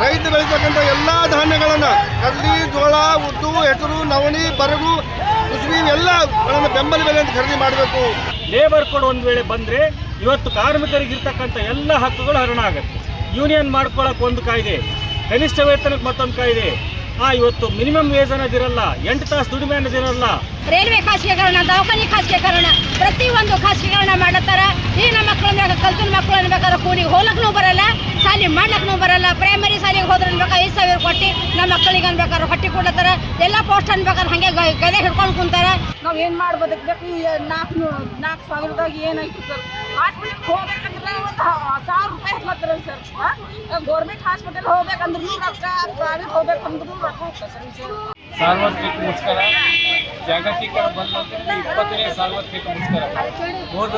ರೈತ ಬೆಳೀತಕ್ಕಂಥ ಎಲ್ಲ ಧಾನ್ಯಗಳನ್ನು ಕಡ್ಲಿ ಜೋಳ ಉದ್ದು ಹೆಸರು ನವಣಿ ಬರಗು ಕುಸುಬಿ ಎಲ್ಲಗಳನ್ನು ಬೆಂಬಲ ಬೆಲೆ ಅಂತ ಖರೀದಿ ಮಾಡಬೇಕು. ಲೇಬರ್ ಕೋಡ್ ಒಂದು ವೇಳೆ ಬಂದರೆ ಇವತ್ತು ಕಾರ್ಮಿಕರಿಗೆ ಇರ್ತಕ್ಕಂಥ ಎಲ್ಲ ಹಕ್ಕುಗಳು ಹರಣ ಆಗುತ್ತೆ. ಯೂನಿಯನ್ ಮಾಡ್ಕೊಳ್ಳೋಕೆ ಒಂದು ಕಾಯ್ದೆ ಕನಿಷ್ಠ ವೇತನಕ್ಕೆ ಮತ್ತೊಂದು ಕಾಯ್ದೆ. ಆ ಇವತ್ತು ಮಿನಿಮಮ್ ವೇಜ್ ಅನ್ನೋದಿರಲ್ಲ ಎಂಟು ತಾಸು ದುಡಿಮೆ ಅನ್ನೋದಿರಲ್ಲ. ರೈಲ್ವೆ ಖಾಸಗೀಕರಣ ದವಾಖಾನೆ ಖಾಸಗೀಕರಣ ಪ್ರತಿಯೊಂದು ಖಾಸಗೀಕರಣ ಮಾಡುತ್ತಾರೆ. ಈ ನಮ್ಮ ಕಲ್ತಿನ ಮಕ್ಕಳು ಅನ್ಬೇಕಾದ್ರೆ ಕೂಲಿಗೆ ಹೋಗ್ಲಕ್ಕೂ ಬರಲ್ಲ, ಶಾಲೆ ಮಾಡ್ಲಕ್ಕೂ ಬರಲ್ಲ. ಪ್ರೈಮರಿ ಶಾಲೆಗೆ ಹೋದ್ರೆ ಅನ್ಬೇಕು ಐದು ಸಾವಿರ ಕೊಟ್ಟು ನಮ್ಮ ಮಕ್ಕಳಿಗೆ ಅನ್ಬೇಕಾದ್ರೆ ಹೊಟ್ಟೆ ಕೊಡ್ಲತ್ತಾರ. ಎಲ್ಲ ಪೋಸ್ಟ್ ಅನ್ಬೇಕಾದ್ರೆ ಹಾಗೆ ಗದೆ ಹಿಡ್ಕೊಂಡು ಕುಂತಾರೆ. ನಾವು ಏನು ಮಾಡ್ಬೋದಕ್ಕೆ ನಾಲ್ಕು ನಾಲ್ಕು ಸಾವಿರದಾಗ ಏನಾಯ್ತು ಸರ್? ಹಾಸ್ಪಿಟಲ್ಗೆ ಹೋಗ್ಬೇಕಂದ್ರೆ ಒಂದು ಸಾವಿರ ರೂಪಾಯಿ ಹತ್ಲತ್ತಾರ ಸರ್? ಗೌರ್ಮೆಂಟ್ ಹಾಸ್ಪಿಟಲ್ ಹೋಗ್ಬೇಕಂದ್ರೂ ರೊಕ್ಕ ಪ್ರೈವೇಟ್ ಹೋಗ್ಬೇಕಂದ್ರೂ ರೊಕ್ಕ ಹೋಗ್ತಾರೆ ಸರ್ ಸಾರ್ವತ್ರಿಕ ಮುಷ್ಕರ ಜಾಗತಿಕ ಬಂದ ನಂತರ ಇಪ್ಪತ್ತನೇ ಸಾರ್ವತ್ರಿಕ ಮುಷ್ಕರ ಹೋದ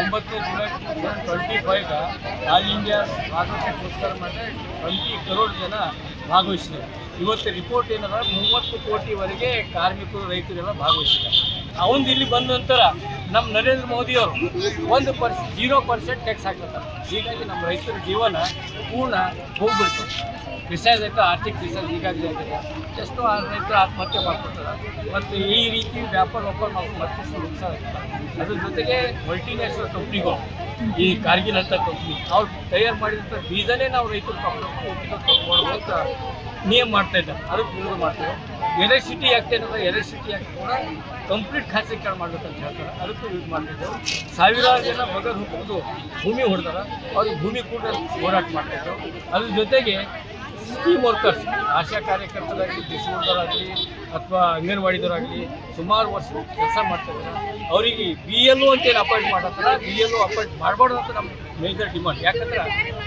ಒಂಬತ್ತು ಜುಲೈ ಟ್ವೆಂಟಿ ಫೈವ್ಗೆ ಆಲ್ ಇಂಡಿಯಾ ಸಾರ್ವತ್ರಿಕ ಮುಷ್ಕರ ಮಾಡಿದ್ರೆ ಟ್ವೆಂಟಿ ಕರೋಡ್ ಜನ ಭಾಗವಹಿಸಿದ್ದಾರೆ. ಇವತ್ತು ರಿಪೋರ್ಟ್ ಏನದ? ಮೂವತ್ತು ಕೋಟಿವರೆಗೆ ಕಾರ್ಮಿಕರು, ರೈತರೆಲ್ಲ ಭಾಗವಹಿಸಿದ್ದಾರೆ. ಅವನು ಇಲ್ಲಿ ಬಂದ ನಂತರ ನಮ್ಮ ನರೇಂದ್ರ ಮೋದಿಯವರು. ಒಂದು ಪರ್ಸೆಂಟ್ ಜೀರೋ ಪರ್ಸೆಂಟ್ ಟ್ಯಾಕ್ಸ್ ಹಾಕ್ತಾರೆ ಹೀಗಾಗಿ ನಮ್ಮ ರೈತರ ಜೀವನ ಪೂರ್ಣ ಹೋಗ್ಬಿಡ್ತು. ಆಯಿತು ಆರ್ಥಿಕ ಕ್ರಿಸೈಸ್ ಹೀಗಾಗಿ ಎಷ್ಟೋ ರೈತರು ಆತ್ಮಹತ್ಯೆ ಮಾಡ್ಕೊತಾರೆ ಮತ್ತು ಈ ರೀತಿ ವ್ಯಾಪಾರ ವ್ಯಾಪಾರ ಮಾಡ್ಕೊಂಡು ಮತ್ತಷ್ಟು ನುಕ್ಸಾನ ಆಗುತ್ತೆ ಅದ್ರ ಜೊತೆಗೆ ಮಲ್ಟಿನ್ಯಾಷನಲ್ ಕಂಪ್ನಿಗಳು ಈ ಕಾರ್ಗಿಲ್ ಅಂತ ಕಂಪ್ನಿ, ಅವ್ರು ತಯಾರು ಮಾಡಿದಂಥ ಬೀಜನೇ ನಾವು ರೈತರು ತಗೊಳ್ಬೋದು ಅಂತ ನಿಯಮ ಮಾಡ್ತಾ ಇದ್ದಾರೆ. ಅದಕ್ಕೆ ವಿರೋಧ ಮಾಡ್ತೇವೆ ಎಲೆಕ್ಟ್ರಿಸಿಟಿ ಯಾಕೆ ಏನಂದ್ರೆ ಎಲೆಕ್ಟ್ರಿಸಿಟಿ ಯಾಕೆ ಕೂಡ ಕಂಪ್ಲೀಟ್ ಖಾಸಗೀಕರಣ ಮಾಡ್ಬೇಕಂತ ಹೇಳ್ತಾರೆ. ಅದಕ್ಕೂ ಯೂಸ್ ಮಾಡ್ತಿದ್ದೆವು ಸಾವಿರಾರು ಜನ ಬಗರ್ ಹುಟ್ಟಿದ್ದು ಭೂಮಿ ಹೊಡೆದಾರ. ಅವ್ರಿಗೆ ಭೂಮಿ ಕೂಡ ಹೋರಾಟ ಮಾಡ್ತಾಯಿದ್ರು ಅದ್ರ ಜೊತೆಗೆ ಸ್ಕೀಮ್ ವರ್ಕರ್ಸ್ ಆಶಾ ಕಾರ್ಯಕರ್ತರಾಗಲಿ ಬಿಸಿಯೂಟರಾಗಲಿ ಅಥವಾ ಅಂಗನವಾಡಿದವರಾಗಲಿ ಸುಮಾರು ವರ್ಷ ಕೆಲಸ ಮಾಡ್ತಾರೆ ಅವರಿಗೆ ಬಿ ಎಲ್ ಒ ಅಂತೇನು ಅಪಾಯಿಂಟ್ ಮಾಡತ್ತಾರ? ಬಿ ಎಲ್ ಒ ಅಪಾಯಿಂಟ್ ಮಾಡಬಾರ್ದು ಅಂತ ನಮ್ಮ ಮೇಜರ್ ಡಿಮಾಂಡ್. ಯಾಕಂದ್ರೆ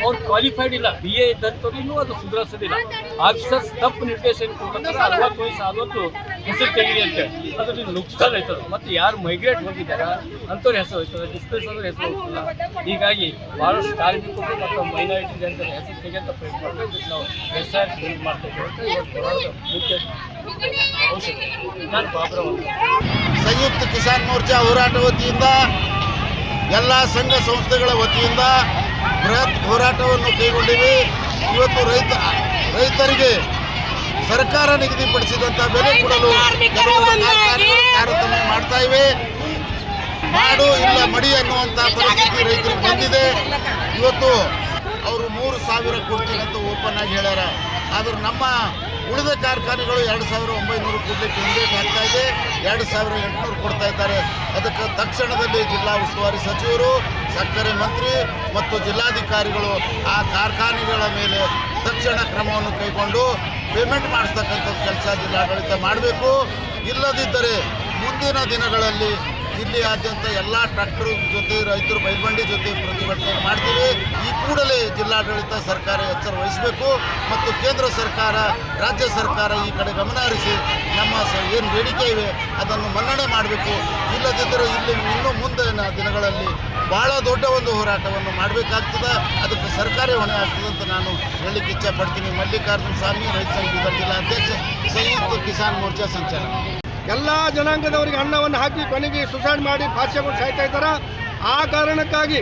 ಅವ್ರು ಕ್ವಾಲಿಫೈಡ್ ಇಲ್ಲ. ಬಿ ಎ ಇದ್ದಂಥವ್ರು ಇನ್ನೂ ಅದು ಸುಧಾರಿಸೋದಿಲ್ಲ. ಆಫೀಸರ್ಸ್ ತಪ್ಪು ನಿರ್ದೇಶನ ಕೊಡ್ತಾರೆ ಅರವತ್ತು ವಯಸ್ಸು ಆದೊತ್ತು ಹೆಸರು ತೆಗೀರಿ ಅಂತೇಳಿ ಅದರಲ್ಲಿ ನುಕ್ಸಾನ್ ಆಯ್ತದ. ಮತ್ತು ಯಾರು ಮೈಗ್ರೇಟ್ ಹೋಗಿದ್ದಾರೆ, ಅಂಥವ್ರ ಹೆಸರು ಹೋಯ್ತದೆ ಡಿಸ್ಪ್ಲೇಸ್ ಅಂದ್ರೆ ಹೆಸರು ಹೋಗ್ತಿಲ್ಲ ಹೀಗಾಗಿ ಭಾಳಷ್ಟು ಕಾರ್ಮಿಕರು ಮತ್ತು ಮೈನಾರಿಟಿ ಜನರ ಹೆಸರು ತೆಗೆಯಂತ ಪ್ರಯತ್ನ ಮಾಡ್ತಾ ಇದಕ್ಕೆ ನಾವು ಎಸ್ ಆರ್ ಮಾಡ್ತಾ ಇದ್ದೇವೆ ಅಂತ ಮುಖ್ಯ ಸಂಯುಕ್ತ ಕಿಸಾನ್ ಮೋರ್ಚಾ ಹೋರಾಟ ವತಿಯಿಂದ ಎಲ್ಲ ಸಂಘ ಸಂಸ್ಥೆಗಳ ವತಿಯಿಂದ ಬೃಹತ್ ಹೋರಾಟವನ್ನು ಕೈಗೊಂಡಿವೆ. ಇವತ್ತು ರೈತ ರೈತರಿಗೆ ಸರ್ಕಾರ ನಿಗದಿಪಡಿಸಿದಂಥ ಬೆಲೆ ಕೊಡಲು ತಾರತಮ್ಯ ಮಾಡ್ತಾ ಇವೆ. ಮಾಡು ಇಲ್ಲ ಮಡಿ ಅನ್ನುವಂಥ ಪರಿಸ್ಥಿತಿ ರೈತರಿಗೆ ಬಂದಿದೆ. ಇವತ್ತು ಅವರು ಮೂರು ಸಾವಿರ ಕೊಡ್ತೀನಿ ಅಂತ ಓಪನ್ ಆಗಿ ಹೇಳ್ಯಾರ. ಆದ್ರೆ ನಮ್ಮ ಉಳಿದ ಕಾರ್ಖಾನೆಗಳು ಎರಡು ಸಾವಿರ ಒಂಬೈನೂರು ಕೊಡಲಿಕ್ಕೆ ಹಿಂದೇಟು ಹಾಕ್ತಾ ಇದೆ. ಎರಡು ಸಾವಿರ ಎಂಟುನೂರು ಕೊಡ್ತಾ ಇದ್ದಾರೆ. ಅದಕ್ಕೆ ತಕ್ಷಣದಲ್ಲಿ ಜಿಲ್ಲಾ ಉಸ್ತುವಾರಿ ಸಚಿವರು, ಸಕ್ಕರೆ ಮಂತ್ರಿ ಮತ್ತು ಜಿಲ್ಲಾಧಿಕಾರಿಗಳು ಆ ಕಾರ್ಖಾನೆಗಳ ಮೇಲೆ ತಕ್ಷಣ ಕ್ರಮವನ್ನು ಕೈಗೊಂಡು ಪೇಮೆಂಟ್ ಮಾಡಿಸ್ತಕ್ಕಂಥ ಕೆಲಸ ಜಿಲ್ಲಾಡಳಿತ ಮಾಡಬೇಕು. ಇಲ್ಲದಿದ್ದರೆ ಮುಂದಿನ ದಿನಗಳಲ್ಲಿ ಜಿಲ್ಲೆಯಾದ್ಯಂತ ಎಲ್ಲ ಟ್ರಾಕ್ಟರ್ ಜೊತೆ ರೈತರು ಮೈಲ್ಬಂಡಿ ಜೊತೆ ಪ್ರತಿಭಟನೆ ಮಾಡ್ತೀವಿ. ಈ ಕೂಡಲೇ ಜಿಲ್ಲಾಡಳಿತ ಸರ್ಕಾರ ಎಚ್ಚರ ವಹಿಸಬೇಕು ಮತ್ತು ಕೇಂದ್ರ ಸರ್ಕಾರ, ರಾಜ್ಯ ಸರ್ಕಾರ ಈ ಕಡೆ ಗಮನ ಹರಿಸಿ ನಮ್ಮ ಏನು ಬೇಡಿಕೆ ಇವೆ ಅದನ್ನು ಮನ್ನಣೆ ಮಾಡಬೇಕು. ಇಲ್ಲದಿದ್ದರೆ ಇಲ್ಲಿ ಇನ್ನು ಮುಂದಿನ ದಿನಗಳಲ್ಲಿ ಬಹಳ ದೊಡ್ಡ ಒಂದು ಹೋರಾಟವನ್ನು ಮಾಡಬೇಕಾಗ್ತದೆ. ಅದಕ್ಕೆ ಸರ್ಕಾರಿ ಹೊಣೆ ಆಗ್ತದೆ ಅಂತ ನಾನು ಹೇಳಲಿಕ್ಕೆ ಇಚ್ಛೆ ಪಡ್ತೀನಿ. ಮಲ್ಲಿಕಾರ್ಜುನ ಸ್ವಾಮಿ, ರೈತ ಸಂಘದ ಜಿಲ್ಲಾಧ್ಯಕ್ಷ ಸಂಯುಕ್ತ ಕಿಸಾನ್ ಮೋರ್ಚಾ ಸಂಚಾಲಕ. ಎಲ್ಲ ಜನಾಂಗದವರಿಗೆ ಅನ್ನವನ್ನು ಹಾಕಿ ಕೊನೆಗೆ ಸುಸೈಡ್ ಮಾಡಿ ಭಾಷೆಗಳು ಸಾಯ್ತಾ ಇದ್ದಾರೆ? ಆ ಕಾರಣಕ್ಕಾಗಿ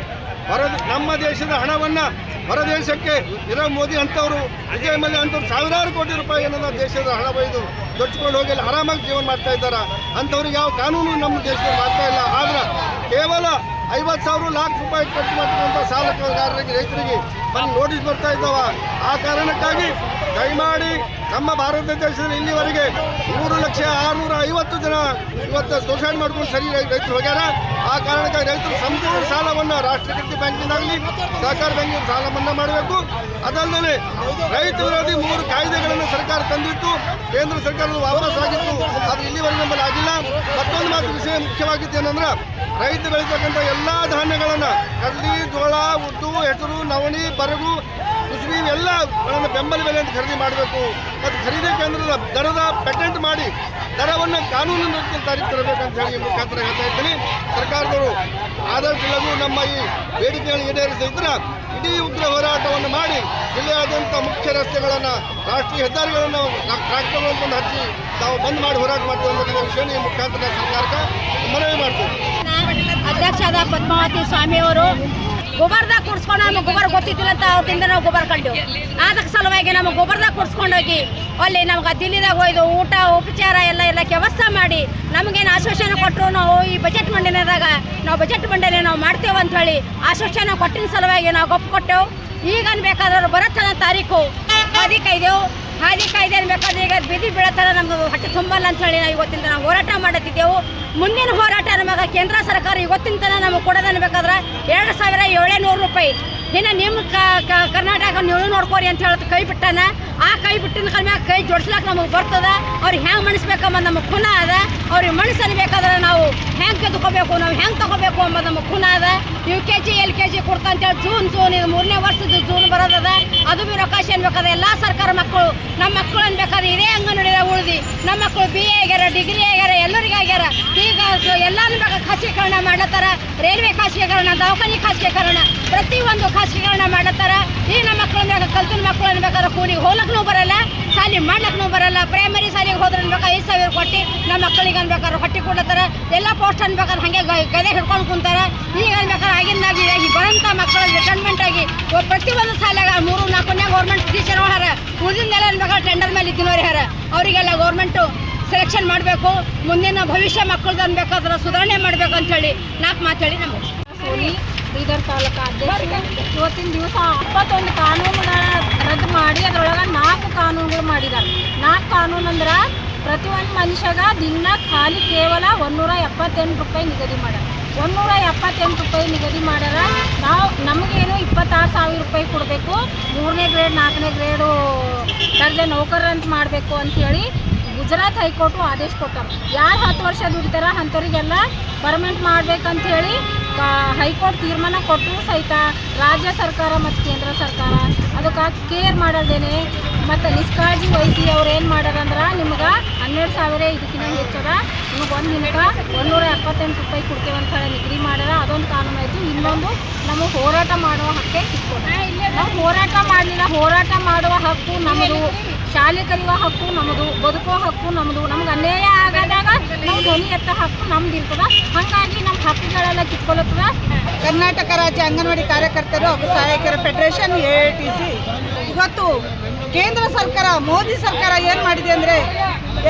ಹೊರ ನಮ್ಮ ದೇಶದ ಹಣವನ್ನು ಹೊರದೇಶಕ್ಕೆ ದೇಶಕ್ಕೆ ಇರೋ ಮೋದಿ ಅಂಥವ್ರು ವಿಜಯ್ ಮಲ್ಯ ಅಂಥವ್ರು ಸಾವಿರಾರು ಕೋಟಿ ರೂಪಾಯಿ ದೇಶದ ಹಣ ಬೈದು ದೊಚ್ಚಿಕೊಂಡು ಹೋಗಿ ಆರಾಮಾಗಿ ಜೀವನ ಮಾಡ್ತಾ ಇದ್ದಾರೆ? ಅಂಥವ್ರಿಗೆ ಯಾವ ಕಾನೂನು ನಮ್ಮ ದೇಶದಲ್ಲಿ ಮಾಡ್ತಾ ಇಲ್ಲ. ಆದ್ರೆ ಕೇವಲ ಐವತ್ತು ಸಾವಿರ ಲಾಖ ರೂಪಾಯಿ ಖರ್ಚು ಸಾಲಗಾರರಿಗೆ, ರೈತರಿಗೆ ಬಂದು ನೋಟಿಸ್ ಬರ್ತಾ ಇದ್ದಾವ. ಆ ಕಾರಣಕ್ಕಾಗಿ ದಯಮಾಡಿ ನಮ್ಮ ಭಾರತ ದೇಶದಲ್ಲಿ ಇಲ್ಲಿವರೆಗೆ ಮೂರು ಲಕ್ಷ ಆರುನೂರ ಐವತ್ತು ಜನ ಇವತ್ತು ಸೂಸೈಡ್ ಮಾಡ್ಕೊಂಡು ಸರಿ ರೈತರು ಹೋಗ್ಯಾರ. ಆ ಕಾರಣಕ್ಕಾಗಿ ರೈತರು ಸಂಪೂರ್ಣ ಸಾಲವನ್ನು ರಾಷ್ಟ್ರೀಕೃತ ಬ್ಯಾಂಕಿಂದಾಗಲಿ ಸಹಕಾರ ಬ್ಯಾಂಕಿನ ಸಾಲ ಮನ್ನಾ ಮಾಡಬೇಕು. ಅದಲ್ಲದೆ ರೈತ ವಿರೋಧಿ ಮೂರು ಕಾಯ್ದೆಗಳನ್ನು ಸರ್ಕಾರ ತಂದಿತ್ತು. ಕೇಂದ್ರ ಸರ್ಕಾರದ ವಾಪಸ್ ಅದು ಇಲ್ಲಿವರೆಗೆ ನಮ್ಮಲ್ಲಿ ಆಗಿಲ್ಲ ಮತ್ತೊಂದು ಮಾತು ವಿಷಯ ಮುಖ್ಯವಾಗಿದ್ದು ಏನಂದ್ರೆ ರೈತ ಬೆಳೀತಕ್ಕಂಥ ಎಲ್ಲ ಧಾನ್ಯಗಳನ್ನು ಕಡ್ಲಿ, ಜೋಳ, ಉದ್ದು, ಹೆಸರು, ನವಣಿ, ಬರಗು, ಕುಸುಬಿ ಇವೆಲ್ಲಗಳನ್ನು ಬೆಂಬಲ ಬೆಲೆ ಅಂತ ಖರೀದಿ ಮಾಡಬೇಕು. ಮತ್ತು ಖರೀದಿ ಕೇಂದ್ರದ ದರದ ಪೇಟೆಂಟ್ ಮಾಡಿ ದರವನ್ನು ಕಾನೂನಿನ ತಾರೀಕು ತರಬೇಕಂತ ಹೇಳಿ ಮುಖಾಂತರ ಹೇಳ್ತಾ ಇದ್ದೀನಿ. ಸರ್ಕಾರದವರು ಆದಷ್ಟು ಲಘು ನಮ್ಮ ಈ ಬೇಡಿಕೆಗಳನ್ನು ಈಡೇರಿಸಿದ್ರೆ ಇಡೀ ಉಗ್ರ ಹೋರಾಟವನ್ನು ಮಾಡಿ ಜಿಲ್ಲೆಯಾದ್ಯಂತ ಮುಖ್ಯ ರಸ್ತೆಗಳನ್ನು, ರಾಷ್ಟ್ರೀಯ ಹೆದ್ದಾರಿಗಳನ್ನು ಟ್ರಾಕ್ಟರ್ಗಳನ್ನು ಹಚ್ಚಿ ತಾವು ಬಂದ್ ಮಾಡಿ ಹೋರಾಟ ಮಾಡ್ತೀವಿ ಅನ್ನೋ ವಿಷಯ ಈ ಮುಖಾಂತರ ಸರ್ಕಾರಕ್ಕೆ ಮನವಿ ಮಾಡ್ತೀವಿ. ಅಧ್ಯಕ್ಷರಾದ ಪದ್ಮಾವತಿ ಸ್ವಾಮಿಯವರು ಗೊಬ್ಬರದಾಗ ಕುಡ್ಸ್ಕೊಂಡು ನಮಗೆ ಗೊಬ್ಬರ ಗೊತ್ತಿದ್ದಿಲ್ಲ ಅಂತ ಅವ್ರಿಂದ ನಾವು ಗೊಬ್ಬರ ಕಂಡು ಅದಕ್ಕೆ ಸಲುವಾಗಿ ನಮಗೆ ಗೊಬ್ಬರದಾಗ ಕುಡ್ಸ್ಕೊಂಡೋಗಿ ಅಲ್ಲಿ ನಮ್ಗೆ ದಿಲ್ಲಿದಾಗ ಹೋಯ್ದು ಊಟ, ಉಪಚಾರ ಎಲ್ಲ ಎಲ್ಲ ವ್ಯವಸ್ಥೆ ಮಾಡಿ, ನಮಗೇನು ಆಶ್ವಾಸನೆ ಕೊಟ್ಟರು ನಾವು ಈ ಬಜೆಟ್ ಮಂಡನೆದಾಗ, ನಾವು ಬಜೆಟ್ ಮಂಡನೆ ನಾವು ಮಾಡ್ತೇವೆ ಅಂತ ಹೇಳಿ ಆಶ್ವಾಸನೆ ಕೊಟ್ಟಿನ ಸಲುವಾಗಿ ನಾವು ಗೊಪ್ಪ ಕೊಟ್ಟೆವು. ಈಗ ಅನ್ಬೇಕಾದ್ರೆ ಬರತ್ತನ ತಾರೀಕು ಅದಕ್ಕೆ ಹಾದಿ ಕಾಯ್ದೆ ಅನ್ಬೇಕಾದ್ರೆ ಈಗ ಬಿದಿ ಬೀಳತ್ತಲ್ಲ ನಮ್ಗೆ ಹೊಟ್ಟೆ ತುಂಬಲ್ಲ ಅಂತ ಹೇಳಿ ನಾವು ಇವತ್ತಿಂದ ನಾವು ಹೋರಾಟ ಮಾಡುತ್ತಿದ್ದೆವು. ಮುಂದಿನ ಹೋರಾಟ ನಮಗೆ ಕೇಂದ್ರ ಸರ್ಕಾರ ಇವತ್ತಿನ ತನಕ ನಮಗೆ ಕೊಡೋದು ಅನ್ಬೇಕಾದ್ರೆ ಎರಡು ಸಾವಿರ ಏಳೇ ನೂರು ರೂಪಾಯಿ. ಇನ್ನು ನಿಮ್ಮ ಕರ್ನಾಟಕ ನೀವು ನೋಡ್ಕೋರಿ ಅಂತ ಹೇಳೋದು ಕೈ ಬಿಟ್ಟಾನ. ಆ ಕೈ ಬಿಟ್ಟಿನ ಕಡಿಮೆ ಕೈ ಜೋಡಿಸ್ಲಾಕ ನಮಗೆ ಬರ್ತದ. ಅವ್ರಿಗೆ ಹೆಂಗೆ ಮಣಿಸ್ಬೇಕಂಬ ನಮ್ಮ ಖುನ ಅದ. ಅವ್ರಿಗೆ ಮನಸ್ಸು ಅನ್ಬೇಕಾದ್ರೆ ನಾವು ಹೆಂಗೆ ತೆಗೆದುಕೋಬೇಕು ನಾವು ಹೆಂಗೆ ತಗೋಬೇಕು ಅಂಬ ನಮ್ಮ ಖುನ ಅದ. U K G L K G ಕೊಡ್ತಾ ಅಂತೇಳಿ ಜೂನ್ ಜೂನ್, ಇದು ಮೂರನೇ ವರ್ಷದ ಜೂನ್ ಬರೋದದ. ಅದು ಬಿ ರೊಕ್ಕ ಎಲ್ಲ ಸರ್ಕಾರ ಮಕ್ಕಳು ನಮ್ಮ ಮಕ್ಕಳು ಅನ್ಬೇಕಾದ್ರೆ ಇದೇ ಅಂಗನವಾಡಿ ಉಳಿದಿ. ನಮ್ಮ ಮಕ್ಕಳು ಬಿ ಎ ಆಗ್ಯಾರ ಡಿಗ್ರಿ ಆಗ್ಯಾರ, ಎಲ್ಲರಿಗೆ ಆಗ್ಯಾರ. ಈಗ ಎಲ್ಲಾನು ಬೇಕ ಖಾಸಗೀಕರಣ ಮಾಡತ್ತಾರ ರೈಲ್ವೆ ಖಾಸಗೀಕರಣ, ದವಾಖಾನೆ ಖಾಸಗೀಕರಣ, ಪ್ರತಿಯೊಂದು ಖಾಸಗೀಕರಣ ಮಾಡತ್ತಾರ ಈ ನಮ್ಮ ಮಕ್ಕಳು ಅನ್ಬೇಕು ಕಲ್ತಿನ ಮಕ್ಕಳು ಅನ್ಬೇಕಾದ್ರೆ ಕೂಲಿಗೆ ಹೋಗ್ಲಕ್ಕೂ ಬರಲ್ಲ. ಸಾಲಿ ಮಾಡ್ಲಕ್ಕೂ ಬರಲ್ಲ. ಪ್ರೈಮರಿ ಶಾಲೆಗೆ ಹೋದ್ರೆ ಅನ್ಬೇಕು ಐದು ಸಾವಿರ ಕೊಟ್ಟು ನಮ್ಮ ಮಕ್ಕಳಿಗೆ ಅನ್ಬೇಕಾದ್ರೆ ಹೊಟ್ಟೆ ಕೊಡ್ಲತ್ತಾರ. ಎಲ್ಲ ಪೋಸ್ಟ್ ಅನ್ಬೇಕಾದ್ರೆ ಹಾಗೆ ಗದೆ ಹಿಡ್ಕೊಂಡು ಕುಂತಾರೆ. ಈಗ ಅನ್ಬೇಕಾದ್ರೆ ಆಗಿಂದಾಗಿ ಈಗ ಬರೋಂಥ ಮಕ್ಕಳ ರಿಟೈರ್ಮೆಂಟ್ ಆಗಿ ಪ್ರತಿಯೊಂದು ಶಾಲೆಗ ಮೂರು ನಾಲ್ಕನೇ ಗೌರ್ಮೆಂಟ್ ಟೀಚರ್ ಹಾರ. ಉಳಿದಿಂದೆಲ್ಲ ಅನ್ಬೇಕಾದ್ರೆ ಟೆಂಡರ್ ಮೇಲೆ ಇದ್ದಿನವ್ರು ಹಾರ. ಅವರಿಗೆಲ್ಲ ಗೌರ್ಮೆಂಟು ಸೆಲೆಕ್ಷನ್ ಮಾಡಬೇಕು. ಮುಂದಿನ ಭವಿಷ್ಯ ಮಕ್ಕಳದ್ದು ಅನ್ಬೇಕಾದ್ರೆ ಸುಧಾರಣೆ ಮಾಡ್ಬೇಕು ಅಂತ ಹೇಳಿ ನಾಲ್ಕು ಮಾತಾಡಿ ನಮಗೆ. ಬೀದರ್ ತಾಲೂಕು ಅಧ್ಯಕ್ಷ. ಇವತ್ತಿನ ದಿವಸ ಅಪ್ಪತ್ತೊಂದು ಕಾನೂನುಗಳ ರದ್ದು ಮಾಡಿ, ಅದರೊಳಗೆ ನಾಲ್ಕು ಕಾನೂನುಗಳು ಮಾಡಿದ್ದಾರೆ. ನಾಲ್ಕು ಕಾನೂನು ಅಂದ್ರೆ ಪ್ರತಿಯೊಂದು ಮನುಷ್ಯಗ ದಿನ ಖಾಲಿ ಕೇವಲ ಒಂದೂರ ಎಪ್ಪತ್ತೆಂಟು ರೂಪಾಯಿ ನಿಗದಿ ಮಾಡ್ಯಾರ. ಒಂದೂರ ಎಪ್ಪತ್ತೆಂಟು ರೂಪಾಯಿ ನಿಗದಿ ಮಾಡ್ಯಾರ. ನಾವು ನಮಗೇನು ಇಪ್ಪತ್ತಾರು ಸಾವಿರ ರೂಪಾಯಿ ಕೊಡಬೇಕು. ಮೂರನೇ ಗ್ರೇಡ್, ನಾಲ್ಕನೇ ಗ್ರೇಡು ದರ್ಜೆ ನೌಕರರಂತ ಮಾಡಬೇಕು ಅಂಥೇಳಿ ಗುಜರಾತ್ ಹೈಕೋರ್ಟು ಆದೇಶ ಕೊಟ್ಟಾರ. ಯಾರು ಹತ್ತು ವರ್ಷ ದುಡಿತಾರ ಅಂಥವ್ರಿಗೆಲ್ಲ ಪರ್ಮನೆಂಟ್ ಮಾಡ್ಬೇಕಂತ ಹೇಳಿ ಹೈಕೋರ್ಟ್ ತೀರ್ಮಾನ ಕೊಟ್ಟರು ಸಹಿತ ರಾಜ್ಯ ಸರ್ಕಾರ ಮತ್ತು ಕೇಂದ್ರ ಸರ್ಕಾರ ಅದಕ್ಕೆ ಕೇರ್ ಮಾಡಲ್ದೇನೆ ಮತ್ತು ನಿಷ್ಕಾಳಜಿ ವಹಿಸಿ ಅವ್ರು ಏನು ಮಾಡ್ಯಾರಂದ್ರೆ ನಿಮ್ಗೆ ಹನ್ನೆರಡು ಸಾವಿರ ಇದಕ್ಕಿಂತ ಹೆಚ್ಚದ. ನಿಮ್ಗೆ ಒಂದು ದಿನಕ್ಕೆ ಒಂದೂರ ಎಪ್ಪತ್ತೆಂಟು ರೂಪಾಯಿ ಕೊಡ್ತೇವೆ ಅಂತ ಹೇಳಿ ನಿಗದಿ ಮಾಡ್ಯಾರ. ಅದೊಂದು ಕಾನೂನು ಆಯಿತು ಇನ್ನೊಂದು ನಮಗೆ ಹೋರಾಟ ಮಾಡುವ ಹಕ್ಕೆ ಕಿತ್ಕೊಂಡು ನಾವು ಹೋರಾಟ ಮಾಡಲಿಲ್ಲ. ಹೋರಾಟ ಮಾಡುವ ಹಕ್ಕು ನಮ್ಮದು ಶಾಲೆ ಕಲಿಯುವ ಹಕ್ಕು ನಮ್ಮದು ಬದುಕುವ ಹಕ್ಕು ನಮ್ಮದು ನಮ್ಗೆ ಅನ್ಯಾಯ ಆಗದಾಗ ನಮ್ಮ ಧ್ವನಿ ಎತ್ತ ಹಕ್ಕು ನಮ್ದು ಇರ್ತದ. ಹಾಗಾಗಿ ನಮ್ಮ ಹಕ್ಕುಗಳೆಲ್ಲ ಕಿತ್ಕೊಳತ್ತದ. ಕರ್ನಾಟಕ ರಾಜ್ಯ ಅಂಗನವಾಡಿ ಕಾರ್ಯಕರ್ತರು ಹಾಗೂ ಸಹಾಯಕರ ಫೆಡರೇಷನ್ ಎ ಟಿ ಸಿ ಇವತ್ತು ಕೇಂದ್ರ ಸರ್ಕಾರ, ಮೋದಿ ಸರ್ಕಾರ ಏನು ಮಾಡಿದೆ ಅಂದರೆ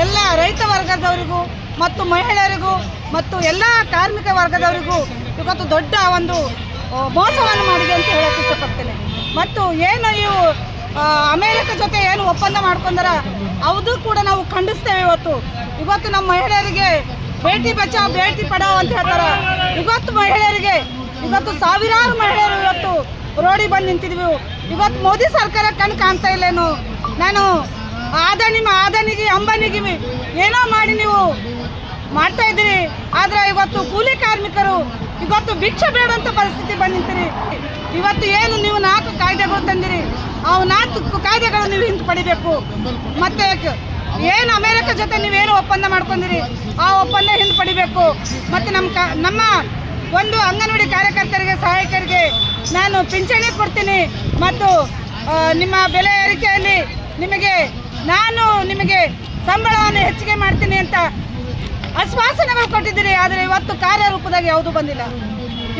ಎಲ್ಲ ರೈತ ವರ್ಗದವರಿಗೂ ಮತ್ತು ಮಹಿಳೆಯರಿಗೂ ಮತ್ತು ಎಲ್ಲ ಕಾರ್ಮಿಕ ವರ್ಗದವರಿಗೂ ಇವತ್ತು ದೊಡ್ಡ ಒಂದು ಮೋಸವನ್ನು ಮಾಡಿದೆ ಅಂತ ಹೇಳಕ್ಕೆ ಇಷ್ಟಪಡ್ತೇನೆ. ಮತ್ತು ಏನು ಅಮೇರಿಕ ಜೊತೆ ಏನು ಒಪ್ಪಂದ ಮಾಡ್ಕೊಂಡಾರ ಅದು ಕೂಡ ನಾವು ಖಂಡಿಸ್ತೇವೆ ಇವತ್ತು. ಇವತ್ತು ನಮ್ಮ ಮಹಿಳೆಯರಿಗೆ ಭೇಟಿ ಬಚಾವ್ ಭೇಟಿ ಪಡಾವ್ ಅಂತ ಹೇಳ್ತಾರೆ. ಇವತ್ತು ಮಹಿಳೆಯರಿಗೆ, ಇವತ್ತು ಸಾವಿರಾರು ಮಹಿಳೆಯರು ಇವತ್ತು ರೋಡಿ ಬಂದು ನಿಂತಿದ್ವಿ. ಇವತ್ತು ಮೋದಿ ಸರ್ಕಾರ ಕಣ್ ಕಾಣ್ತಾ ಇಲ್ಲೇನು ನಾನು ಆದಾನಿ ಆದಾನಿಗೆ ಅಂಬಾನಿಗೆ ಏನೋ ಮಾಡಿ ನೀವು ಮಾಡ್ತಾ ಇದ್ದೀರಿ. ಆದರೆ ಇವತ್ತು ಕೂಲಿ ಕಾರ್ಮಿಕರು, ಇವತ್ತು ಭಿಕ್ಷೆ ಅಂತ ಪರಿಸ್ಥಿತಿ ಬಂದಿಂತೀರಿ ಇವತ್ತು ಏನು ನೀವು ನಾಲ್ಕು ಕಾಯ್ದೆಗಳು ತಂದಿರಿ? ಅವು ನಾಲ್ಕು ಕಾಯ್ದೆಗಳು ನೀವು ಹಿಂದೆ ಪಡಿಬೇಕು. ಮತ್ತೆ ಏನು ಅಮೇರಿಕ ಜೊತೆ ನೀವೇನು ಒಪ್ಪಂದ ಮಾಡ್ಕೊಂಡಿರಿ? ಆ ಒಪ್ಪಂದ ಹಿಂದೆ ಪಡಿಬೇಕು. ಮತ್ತು ನಮ್ಮ ಕ ನಮ್ಮ ಒಂದು ಅಂಗನವಾಡಿ ಕಾರ್ಯಕರ್ತರಿಗೆ, ಸಹಾಯಕರಿಗೆ ನಾನು ಪಿಂಚಣಿ ಕೊಡ್ತೀನಿ. ಮತ್ತು ನಿಮ್ಮ ಬೆಲೆ ಏರಿಕೆಯಲ್ಲಿ ನಿಮಗೆ ನಾನು ನಿಮಗೆ ಸಂಬಳವನ್ನು ಹೆಚ್ಚಿಗೆ ಮಾಡ್ತೀನಿ ಅಂತ ಆಶ್ವಾಸನೆಗಳು ಕೊಟ್ಟಿದ್ದೀರಿ. ಆದರೆ ಇವತ್ತು ಕಾರ್ಯರೂಪದಾಗ ಯಾವುದು ಬಂದಿಲ್ಲ.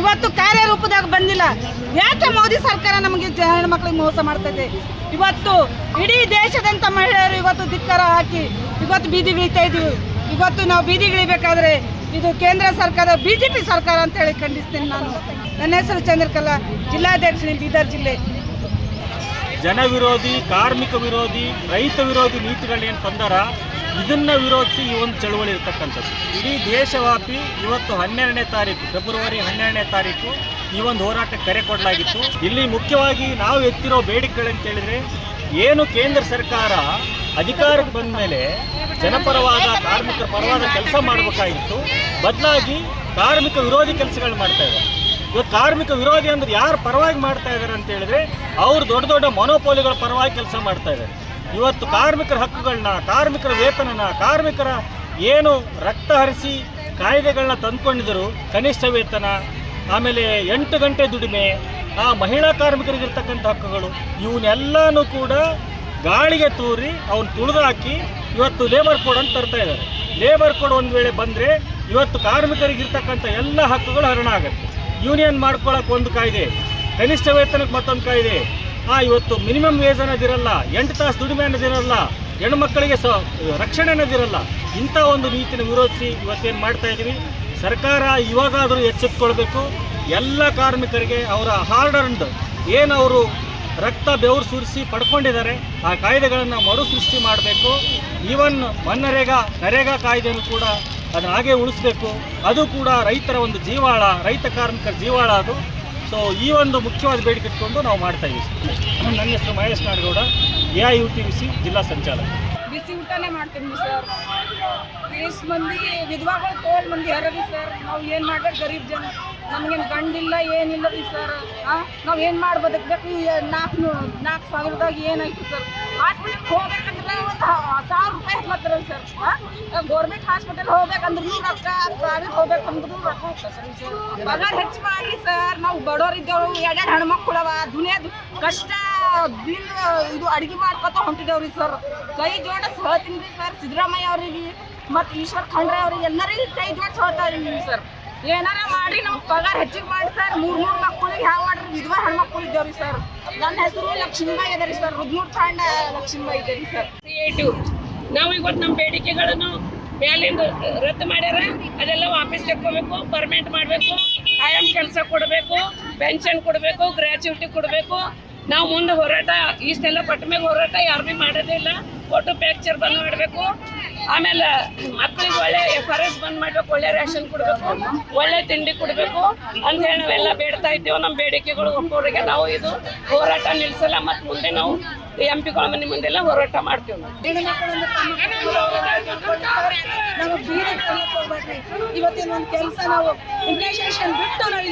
ಇವತ್ತು ಕಾರ್ಯರೂಪದಾಗ ಬಂದಿಲ್ಲ. ಯಾಕೆ ಮೋದಿ ಸರ್ಕಾರ ನಮಗೆ ಹೆಣ್ಣು ಹೆಣ್ಮಕ್ಳಿಗೆ ಮೋಸ ಮಾಡ್ತದೆ ಇವತ್ತು ಇಡೀ ದೇಶದಂತ ಮಹಿಳೆಯರು ಇವತ್ತು ಧಿಕ್ಕಾರ ಹಾಕಿ ಇವತ್ತು ಬೀದಿ ಬೀಳ್ತಾ ಇದೀವಿ ಇವತ್ತು ನಾವು ಬೀದಿಗಿಳಿಬೇಕಾದ್ರೆ ಇದು ಕೇಂದ್ರ ಸರ್ಕಾರ, ಬಿ ಜೆ ಪಿ ಸರ್ಕಾರ ಅಂತ ಹೇಳಿ ಖಂಡಿಸ್ತೀನಿ ನಾನು. ನನ್ನ ಹೆಸರು ಚಂದ್ರಕಲಾ ಜಿಲ್ಲಾಧ್ಯಕ್ಷ ಬೀದರ್ ಜಿಲ್ಲೆ. ಜನ ವಿರೋಧಿ, ಕಾರ್ಮಿಕ ವಿರೋಧಿ, ರೈತ ವಿರೋಧಿ ನೀತಿಗಳೇನು ತಂದಾರ ಇದನ್ನ ವಿರೋಧಿಸಿ ಈ ಒಂದು ಚಳವಳಿ ಇರ್ತಕ್ಕಂಥದ್ದು. ಇಡೀ ದೇಶವ್ಯಾಪಿ ಇವತ್ತು ಹನ್ನೆರಡನೇ ತಾರೀಕು, ಫೆಬ್ರವರಿ ಹನ್ನೆರಡನೇ ತಾರೀಕು ಈ ಒಂದು ಹೋರಾಟಕ್ಕೆ ಕರೆ ಕೊಡಲಾಗಿತ್ತು. ಇಲ್ಲಿ ಮುಖ್ಯವಾಗಿ ನಾವು ಎತ್ತಿರೋ ಬೇಡಿಕೆಗಳಂತ ಹೇಳಿದ್ರೆ, ಏನು ಕೇಂದ್ರ ಸರ್ಕಾರ ಅಧಿಕಾರಕ್ಕೆ ಬಂದ ಮೇಲೆ ಜನಪರವಾದ ಕಾರ್ಮಿಕರ ಪರವಾದ ಕೆಲಸ ಮಾಡಬೇಕಾಗಿತ್ತು. ಬದಲಾಗಿ ಕಾರ್ಮಿಕ ವಿರೋಧಿ ಕೆಲಸಗಳು ಮಾಡ್ತಾ ಇದ್ದಾರೆ. ಇವತ್ತು ಕಾರ್ಮಿಕ ವಿರೋಧಿ ಅಂದ್ರೆ ಯಾರು ಪರವಾಗಿ ಮಾಡ್ತಾ ಇದ್ದಾರೆ ಅಂತ ಹೇಳಿದ್ರೆ, ಅವ್ರು ದೊಡ್ಡ ದೊಡ್ಡ ಮೊನೋಪೋಲಿಗಳ ಪರವಾಗಿ ಕೆಲಸ ಮಾಡ್ತಾ ಇದ್ದಾರೆ. ಇವತ್ತು ಕಾರ್ಮಿಕರ ಹಕ್ಕುಗಳನ್ನ, ಕಾರ್ಮಿಕರ ವೇತನನ ಕಾರ್ಮಿಕರ ಏನು ರಕ್ತ ಹರಿಸಿ ಕಾಯ್ದೆಗಳನ್ನ ತಂದುಕೊಂಡಿದ್ದರು, ಕನಿಷ್ಠ ವೇತನ, ಆಮೇಲೆ ಎಂಟು ಗಂಟೆ ದುಡಿಮೆ, ಆ ಮಹಿಳಾ ಕಾರ್ಮಿಕರಿಗಿರ್ತಕ್ಕಂಥ ಹಕ್ಕುಗಳು, ಇವನ್ನೆಲ್ಲನೂ ಕೂಡ ಗಾಳಿಗೆ ತೂರಿ ಅವನು ತುಳಿದಾಕಿ ಇವತ್ತು ಲೇಬರ್ ಕೋಡ್ ಅಂತ ತರ್ತಾ ಇದ್ದಾರೆ. ಲೇಬರ್ ಕೋಡ್ ಒಂದು ವೇಳೆ ಬಂದರೆ ಇವತ್ತು ಕಾರ್ಮಿಕರಿಗಿರ್ತಕ್ಕಂಥ ಎಲ್ಲ ಹಕ್ಕುಗಳು ಹರಣ ಆಗುತ್ತೆ. ಯೂನಿಯನ್ ಮಾಡ್ಕೊಳ್ಳೋಕೆ ಒಂದು ಕಾಯ್ದೆ, ಕನಿಷ್ಠ ವೇತನಕ್ಕೆ ಮತ್ತೊಂದು ಕಾಯ್ದೆ ಆ ಇವತ್ತು ಮಿನಿಮಮ್ ವೇಜ್ ಅನ್ನೋದಿರಲ್ಲ, ಎಂಟು ತಾಸು ದುಡಿಮೆ ಅನ್ನೋದಿರಲ್ಲ ಹೆಣ್ಮಕ್ಕಳಿಗೆ ಸ, ರಕ್ಷಣೆ ಅನ್ನೋದಿರಲ್ಲ, ಇಂಥ ಒಂದು ನೀತಿನ ವಿರೋಧಿಸಿ ಇವತ್ತೇನು ಮಾಡ್ತಾ ಇದ್ದೀವಿ. ಸರ್ಕಾರ ಇವಾಗಾದರೂ ಎಚ್ಚೆತ್ಕೊಳ್ಬೇಕು. ಎಲ್ಲ ಕಾರ್ಮಿಕರಿಗೆ ಅವರ ಹಾರ್ಡ್ ಅರ್ನ್ಡ್ ಏನು ಅವರು ರಕ್ತ ಬೆವರು ಸುರಿಸಿ ಪಡ್ಕೊಂಡಿದ್ದಾರೆ, ಆ ಕಾಯ್ದೆಗಳನ್ನು ಮರು ಸೃಷ್ಟಿ ಮಾಡಬೇಕು. ಈವನ್ ಮನ್ನರೇಗಾ, ನರೇಗಾ ಕಾಯ್ದೆಯನ್ನು ಕೂಡ ಅದನ್ನ ಹಾಗೆ ಉಳಿಸ್ಬೇಕು. ಅದು ಕೂಡ ರೈತರ ಒಂದು ಜೀವಾಳ, ರೈತ ಕಾರ್ಮಿಕರ ಜೀವಾಳ ಅದು. ಸೊ ಈ ಒಂದು ಮುಖ್ಯವಾದ ಬೇಡಿಕೆ ಇಟ್ಕೊಂಡು ನಾವು ಮಾಡ್ತಾ ಇದ್ದೀವಿ ಸರ್ ನನ್ನ ಹೆಸರು Mahesh Nadagouda. A I U T C ಜಿಲ್ಲಾ ಸಂಚಾಲಕ. ಬಿಸಿ ಊಟನೇ ಮಾಡ್ತೀನಿ ಸರ್. ಇಷ್ಟು ಮಂದಿ ವಿಧವಾಗಳು ತೋಲ್ ಮಂದಿ ಹರವಿ ಸರ್. ನಾವು ಏನು ಮಾಡ್ಬೇಕು? ಗರೀಬ್ ಜನ. ನಮಗೇನು ಗಂಡಿಲ್ಲ, ಏನಿಲ್ಲ ರೀ ಸರ್ ನಾವು ಏನು ಮಾಡಿ ಬದುಕಬೇಕು? ನಾಲ್ಕು ನಾಲ್ಕು ಸಾವಿರದಾಗ ಏನಾಯ್ತು ಸರ್ ಹಾಸ್ಪಿಟಲ್ಗೆ ಹೋಗ್ಬೇಕಂದ್ರೆ ಒಂದು ಸಾವಿರ ರೂಪಾಯಿ ಹತ್ಲತ್ತಾರಲ್ಲ ಸರ್ ಗೌರ್ಮೆಂಟ್ ಹಾಸ್ಪಿಟಲ್ ಹೋಗ್ಬೇಕಂದ್ರೂ ರೊಕ್ಕ ಪ್ರೈವೇಟ್ ಹೋಗ್ಬೇಕಂದ್ರೂ ರೊಕ್ಕ ಸರ್ ಪಗಾರ ಹೆಚ್ಚು ಮಾಡಿ ಸರ್ ನಾವು ಬಡವರಿದ್ದೇವು ಎರಡೆರಡು ಹೆಣ್ಮಕ್ಳವ ದುನಿಯಾದ ಕಷ್ಟ ಬಿಲ್ ಇದು ಅಡುಗೆ ಮಾಡ್ಕೊತ ಹೊಂಟಿದ್ದೇವ್ರಿ ಸರ್ ಕೈ ಜೋಡಿಸ್ ಹೇಳ್ತೀನಿ ರೀ ಸರ್ ಸಿದ್ದರಾಮಯ್ಯ ಅವರಿಗೆ ಮತ್ತು ಈಶ್ವರ್ ಖಂಡ್ರೆ ಅವ್ರಿಗೆ ಎಲ್ಲರಿಗೂ ಕೈ ಜೋಡಿಸ್ ಹೇಳ್ತಾ ಇದ್ದೀನಿ ಸರ್ ಏನಾರ ಮಾಡಿ ನಮ್ಗೆ ಪಗಾರ ಹೆಚ್ಚಿಗೆ ಮಾಡಿ ಸರ್. ಮೂರು ಮೂರು ಮಕ್ಕಳಿಗೆ ಹ್ಯಾಂಗ ಮಾಡ್ರಿ. ವಿಧವಾ ಹೆಣ್ಮಕ್ಳು ಇದ್ದೇವ್ರಿ ಸರ್. ನನ್ನ ಹೆಸರು ಲಕ್ಷ್ಮೀಬಾಯಿ ಅದ ರೀ ಸರ್. ರುದ್ಮೂರ್ ತಾಂಡ ಲಕ್ಷ್ಮೀಬಾಯಿ ಇದೆ ರೀ ಸರ್. ಕ್ರಿಯೇಟಿವ್ ನಾವು ಇವತ್ತು ನಮ್ಮ ಬೇಡಿಕೆಗಳನ್ನು ಮೇಲಿಂದ ರದ್ದು ಮಾಡ್ಯಾರ. ಅದೆಲ್ಲ ವಾಪಸ್ ತೆಕ್ಕೋಬೇಕು ಪರ್ಮನೆಂಟ್ ಮಾಡಬೇಕು. ಕಾಯಂ ಕೆಲಸ ಕೊಡಬೇಕು ಪೆನ್ಷನ್ ಕೊಡಬೇಕು ಗ್ರ್ಯಾಚುಯಿಟಿ ಕೊಡಬೇಕು. ನಾವು ಮುಂದೆ ಹೋರಾಟ, ಇಷ್ಟೆಲ್ಲ ಪಟ್ಟ ಮೇಲೆ ಹೋರಾಟ ಯಾರು ಭೀ ಮಾಡೋದೇ ಇಲ್ಲ. ಒಟ್ಟು ಪ್ಯಾಕ್ಚರ್ ಬಂದ್ ಮಾಡಬೇಕು. ಆಮೇಲೆ ಮಕ್ಕಳಿಗೆ ಒಳ್ಳೆ ಎಫ್ ಆರ್ ಎಸ್ ಬಂದ್ ಮಾಡ್ಬೇಕು, ಒಳ್ಳೆ ರೇಷನ್ ಕೊಡಬೇಕು, ಒಳ್ಳೆ ತಿಂಡಿ ಕೊಡಬೇಕು ಅಂತ ಹೇಳಿ ನಾವೆಲ್ಲ ಬೇಡ್ತಾ ಇದ್ದೇವೆ. ನಮ್ಮ ಬೇಡಿಕೆಗಳು ಒಪ್ಪೋರಿಗೆ ನಾವು ಇದು ಹೋರಾಟ ನಿಲ್ಲಿಸಲ್ಲ ಮತ್ತೆ ಮುಂದೆ ನಾವು ಎಂ ಪಿಗಳ ಮನೆ ಮುಂದೆಲ್ಲ ಹೋರಾಟ ಮಾಡ್ತೀವಿ ಇವತ್ತಿನ ಒಂದು ಕೆಲಸ ನಾವು ಬಿಟ್ಟು ನಾವು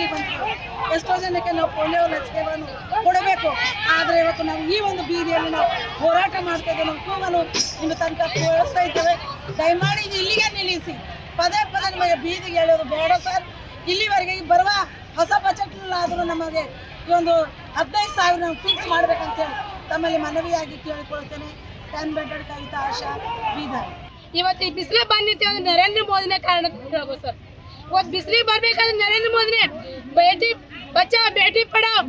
ಎಷ್ಟೋ ಜನಕ್ಕೆ ನಾವು ಪೋಲಿಯೋ ಲಸಿಕೆಗಳನ್ನು ಕೊಡಬೇಕು ಆದರೆ ಇವತ್ತು ನಾವು ಈ ಒಂದು ಬೀದಿಯಲ್ಲಿ ನಾವು ಹೋರಾಟ ಮಾಡ್ತಾ ಇದ್ದೇವೆ ನಾವು ಕೂಗಲು ನಿಮ್ಮ ತನಕ ವ್ಯವಸ್ಥೆ ಇದ್ದೇವೆ ದಯಮಾಡಿ ಇಲ್ಲಿಗೆ ನಿಲ್ಲಿಸಿ ಪದೇ ಪದೇ ನಿಮಗೆ ಬೀದಿಗೆ ಹೇಳೋದು ಬೇಡ ಸರ್ ಇಲ್ಲಿವರೆಗೆ ಬರುವ ಹೊಸ ಬಜೆಟ್ನಲ್ಲಾದರೂ ನಮಗೆ ಈ ಒಂದು ಹದಿನೈದು ಸಾವಿರ ನಾವು ಫಿಕ್ಸ್ ಮಾಡ್ಬೇಕಂತೇಳಿ ತಮ್ಮಲ್ಲಿ ಮನವಿಯಾಗಿ ಕೇಳಿಕೊಳ್ತೇನೆ ಟೆನ್ ಬೆಡೆಡ್ ಕವಿತಾ ಆಶಾ ಬೀದರ್ ಇವತ್ತು ಈ ಬಿಸಿಲು ಬಂದಿತ್ತು ಅಂದ್ರೆ ನರೇಂದ್ರ ಮೋದಿನೇ ಕಾರಣ ಅಂತ ಹೇಳ್ಬೋದು ಸರ್ ಇವತ್ತು ಬಿಸಿಲಿಗೆ ಬರ್ಬೇಕಾದ್ರೆ नरेंद्र मोदी ने बेटी बच्चा बेटी पढ़ाओ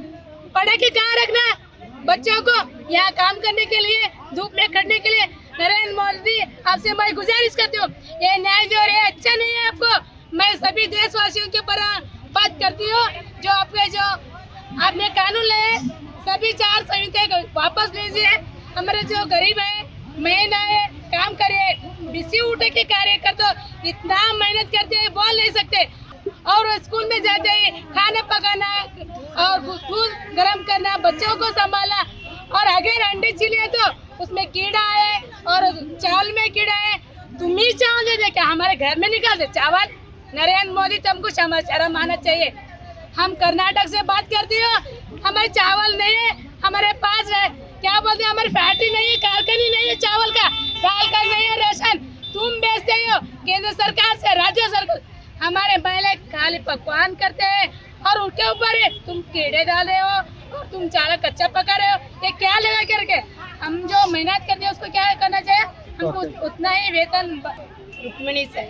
पढ़ा के कहाँ रखना बच्चों को यहाँ काम करने के लिए धूप में खड़ने के लिए नरेंद्र मोदी आपसे मैं गुजारिश करती हूँ ये न्याय जो है अच्छा नहीं है आपको मैं सभी देशवासियों के पर बात करती हूँ जो आपके जो आपने कानून लाए सभी चार संहिता वापस लीजिए। हमारे जो गरीब है महिला है, काम करे बिसी उठे के कार्य कर दो इतना मेहनत करते हैं, बोल नहीं सकते। और स्कूल में जाते हैं, खाना पकाना और दूध गर्म करना, बच्चों को संभालना। और अगर अंडे छिले तो उसमें कीड़ा है और चावल में कीड़ा है। तुम ही चावल दे दे क्या हमारे घर में निकाल दे। चावल, नरेंद्र मोदी, तुमको क्षमा शर्म आना चाहिए। हम कर्नाटक से बात करती हो हमारे चावल नहीं है हमारे पास है क्या बोलते हैं हमारी फैक्ट्री नहीं है कारखानी नहीं है चावल का? दाल का नहीं है राशन। तुम बेचते हो केंद्र सरकार से राज्य सरकार। हमारे महिला खाली पकवान करते हैं और उसके ऊपर है, तुम कीड़े डाल रहे हो और तुम चावल कच्चा पका रहे हो। ये क्या लगा करके? हम जो मेहनत करते हैं उसको क्या करना चाहिए? हमको उतना ही वेतन रुक्मिणी से